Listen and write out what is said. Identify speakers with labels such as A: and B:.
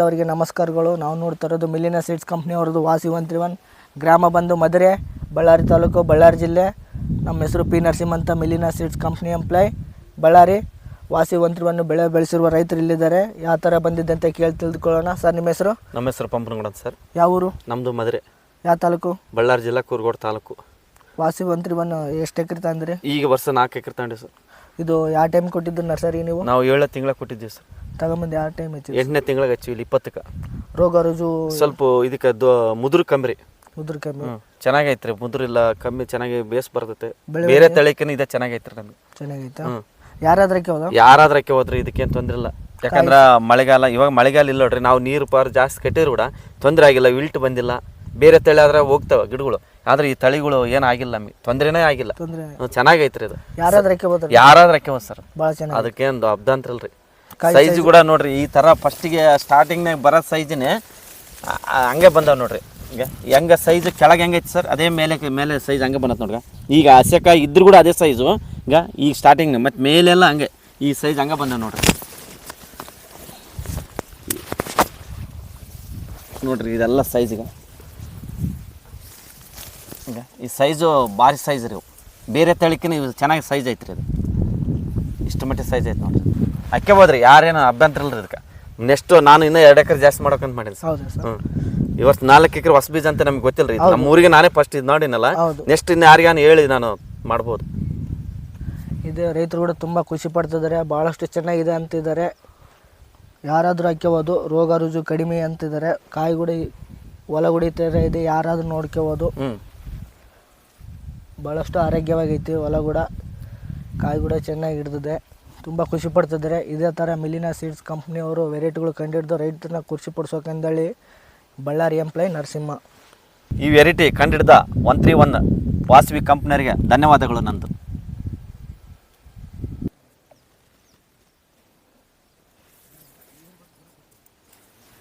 A: ಅವರಿಗೆ ನಮಸ್ಕಾರಗಳು. ನಾವು ನೋಡ್ತಾ ಇರೋದು ಮಿಲಿನ ಸೀಡ್ಸ್ ಕಂಪ್ನಿ ಅವ್ರದ್ದು ವಾಸಿ ಒನ್ ತ್ರೀ ಒನ್. ಗ್ರಾಮ ಬಂದು ಮದುರೆ ಬಳ್ಳಾರಿ ತಾಲೂಕು ಬಳ್ಳಾರಿ ಜಿಲ್ಲೆ. ನಮ್ಮ ಹೆಸರು ಪಿ ನರಸಿಂಹಂತ ಮಿಲಿನ ಸೀಡ್ಸ್ ಕಂಪ್ನಿ ಎಂಪ್ಲಾಯ್. ಬಳ್ಳಾರಿ ವಾಸಿ ಒನ್ ತ್ರೀ ಒನ್ ಬೆಳೆ ಬೆಳೆಸಿರುವ ರೈತರು ಇಲ್ಲಿದ್ದಾರೆ. ಯಾವ ಥರ ಬಂದಿದ್ದೆ ಅಂತ ಕೇಳಿ ತಿಳಿದುಕೊಳ್ಳೋಣ. ಸರ್ ನಿಮ್ಮ ಹೆಸರು?
B: ನಮ್ಮ ಹೆಸರು ಪಂಪನಗೌಡ ಸರ್.
A: ಯಾವ ಊರು?
B: ನಮ್ಮದು ಮದುರೆ.
A: ಯಾವ ತಾಲೂಕು?
B: ಬಳ್ಳಾರಿ ಜಿಲ್ಲಾ ಕೂರ್ಗೋಡು ತಾಲೂಕು.
A: ವಾಸಿ ಒನ್ ತ್ರೀ ಒನ್ ಎಷ್ಟು ಎಕರೆ ತಂದ್ರಿ?
B: ಈಗ ವರ್ಷ ನಾಲ್ಕು ಎಕರೆ ತಗೊಂಡಿವಿ ಸರ್.
A: ಇದು ಯಾವ ಟೈಮ್ ಕೊಟ್ಟಿದ್ದು ನರ್ಸರಿ ನೀವು?
B: ನಾವು ಏಳು ತಿಂಗಳ ಕೊಟ್ಟಿದ್ದೀವಿ ಸರ್.
A: ತಗೊಂಬಂದು ಯಾವ ಟೈಮ್ ಹಚ್ಚಿ
B: ಎಂಟನೇ ತಿಂಗಳಿಗೆ ಹಚ್ಚಿವಿ ಇಪ್ಪತ್ತಕ್ಕೆ.
A: ರೋಗ ರುಜು
B: ಸ್ವಲ್ಪ ಇದಕ್ಕೆ ಮುದುರು ಕಮ್ಮಿ
A: ಉದ್ರ ಕಮ್ಮಿ.
B: ಚೆನ್ನಾಗೈತ್ರಿ ಮುದುರು ಇಲ್ಲ ಕಮ್ಮಿ ಚೆನ್ನಾಗಿ ಬೇಸ್ ಬರ್ತೈತೆ. ಬೇರೆ ತಳಿಕಿನ ಇದೆ ಚೆನ್ನಾಗೈತ್ರಿ ನಮ್ಗೆ.
A: ಚೆನ್ನಾಗೈತಾ? ಯಾರಾದ್ರಕ್ಕೆ ಹೋದ
B: ಯಾರಾದ್ರಕ್ಕೆ ಹೋದ್ರಿ ಇದಕ್ಕೇನು ತೊಂದ್ರೆ ಇಲ್ಲ. ಯಾಕಂದ್ರೆ ಮಳೆಗಾಲ ಇವಾಗ ಮಳೆಗಾಲ ಇಲ್ಲ ನೋಡ್ರಿ ನಾವು ನೀರು ಪಾರು ಜಾಸ್ತಿ ಕಟ್ಟಿದ್ರು ಕೂಡ ತೊಂದರೆ ಆಗಿಲ್ಲ ವಿಲ್ಟ್ ಬಂದಿಲ್ಲ. ಬೇರೆ ತಳಿ ಆದ್ರೆ ಹೋಗ್ತಾವ ಗಿಡಗಳು. ಆದ್ರೆ ಈ ತಳಿಗಳು ಏನಾಗಿಲ್ಲ ನಮಗೆ ತೊಂದರೆನೇ ಆಗಿಲ್ಲ. ಚೆನ್ನಾಗೈತ್ರಿ ಇದು
A: ಯಾರಾದ್ರಕ್ಕೆ ಹೋದ್ರಿ
B: ಯಾರಾದ್ರಕ್ಕೆ ಹೋದ್ ಸರ್.
A: ಅದಕ್ಕೆ ಒಂದು
B: ಅದಕ್ಕೇನು ಅಬ್ದಾಂತರ ಇಲ್ರಿ ಸೈಜ್ ಕೂಡ ನೋಡ್ರಿ ಈ ಥರ ಫಸ್ಟಿಗೆ ಸ್ಟಾರ್ಟಿಂಗ್ನಾಗ ಬರೋ ಸೈಜ್ನೇ ಹಂಗೆ ಬಂದಾವೆ ನೋಡ್ರಿ. ಈಗ ಹೆಂಗೆ ಸೈಜ್ ಕೆಳಗೆ ಹೆಂಗೈತೆ ಸರ್ ಅದೇ ಮೇಲೆ ಮೇಲೆ ಸೈಜ್ ಹಂಗೆ ಬಂದತ್ ನೋಡ್ರಿ. ಈಗ ಹಸೆಕಾಯಿ ಇದ್ರೂ ಕೂಡ ಅದೇ ಸೈಜು ಈಗ ಈಗ ಸ್ಟಾರ್ಟಿಂಗ್ ಮತ್ತು ಮೇಲೆಲ್ಲ ಹಂಗೆ ಈ ಸೈಜ್ ಹಂಗೆ ಬಂದ ನೋಡ್ರಿ. ನೋಡ್ರಿ ಇದೆಲ್ಲ ಸೈಜ್ ಈಗ ಈಗ ಈ ಸೈಜು ಭಾರಿ ಸೈಜ್ ರೀ ಇವು. ಬೇರೆ ತಳಿಕಿನ ಇವು ಚೆನ್ನಾಗಿ ಸೈಜ್ ಐತ್ರಿ ಅದು. ಇಷ್ಟು ಮಟ್ಟಿಗೆ ಸೈಜ್ ಐತೆ ನೋಡ್ರಿ. ಅಕ್ಕೆ ಹೋದ್ರಿ ಯಾರೇನು ಅಭ್ಯಂತರ ಇಲ್ರಿ ಇದಕ್ಕೆ? ನೆಕ್ಸ್ಟ್ ನಾನು ಇನ್ನೂ ಎರಡು ಎಕರೆ ಜಾಸ್ತಿ ಮಾಡೋಕಂತ ಮಾಡೀನಿ. ಸರ್
A: ಹೌದಾ ಸರ್.
B: ಹ್ಞೂ ಇವತ್ತು ನಾಲ್ಕು ಎಕರೆ ಹೊಸ ಬೀಜ ಅಂತ ನಮ್ಗೆ ಗೊತ್ತಿಲ್ಲ ರೀ ನಮ್ಮ ಊರಿಗೆ ನಾನೇ ಫಸ್ಟ್ ಇದು ನೋಡಿನಲ್ಲ
A: ಹೌದು.
B: ನೆಕ್ಸ್ಟ್ ಇನ್ನು ಯಾರಿಗಾನು ಹೇಳಿ ನಾನು ಮಾಡ್ಬೋದು.
A: ಇದು ರೈತರು ಕೂಡ ತುಂಬ ಖುಷಿ ಪಡ್ತಿದ್ದಾರೆ. ಭಾಳಷ್ಟು ಚೆನ್ನಾಗಿದೆ ಅಂತಿದ್ದಾರೆ. ಯಾರಾದರೂ ಹಾಕ್ಯಬೋದು ರೋಗ ರುಜು ಕಡಿಮೆ ಅಂತಿದ್ದಾರೆ. ಕಾಯಿ ಕೂಡ ಹೊಲ ಥರ ಇದೆ ಯಾರಾದರೂ ನೋಡ್ಕೋಬೋದು
B: ಹ್ಞೂ
A: ಭಾಳಷ್ಟು ಆರೋಗ್ಯವಾಗೈತಿ ಹೊಲ ಕೂಡ. ಕಾಯಿ ಕೂಡ ಚೆನ್ನಾಗಿ ಹಿಡ್ದಿದೆ. ತುಂಬ ಖುಷಿ ಪಡ್ತಿದ್ದಾರೆ ಇದೇ ಥರ ಮಿಲಿನ ಸೀಡ್ಸ್ ಕಂಪ್ನಿಯವರು ವೆರೈಟಿಗಳು ಕಂಡಿಡ್ದು ರೈತರನ್ನ ಖುಷಿ ಪಡಿಸೋಕೆಂದೇಳಿ ಬಳ್ಳಾರಿ ಎಂಪ್ಲಾಯ್ ನರಸಿಂಹ.
B: ಈ ವೆರೈಟಿ ಕಂಡಿಡ್ದ ಒನ್ ತ್ರೀ ಒನ್ ವಾಸವಿ ಕಂಪ್ನಿಯವರಿಗೆ ಧನ್ಯವಾದಗಳು ನಂದು.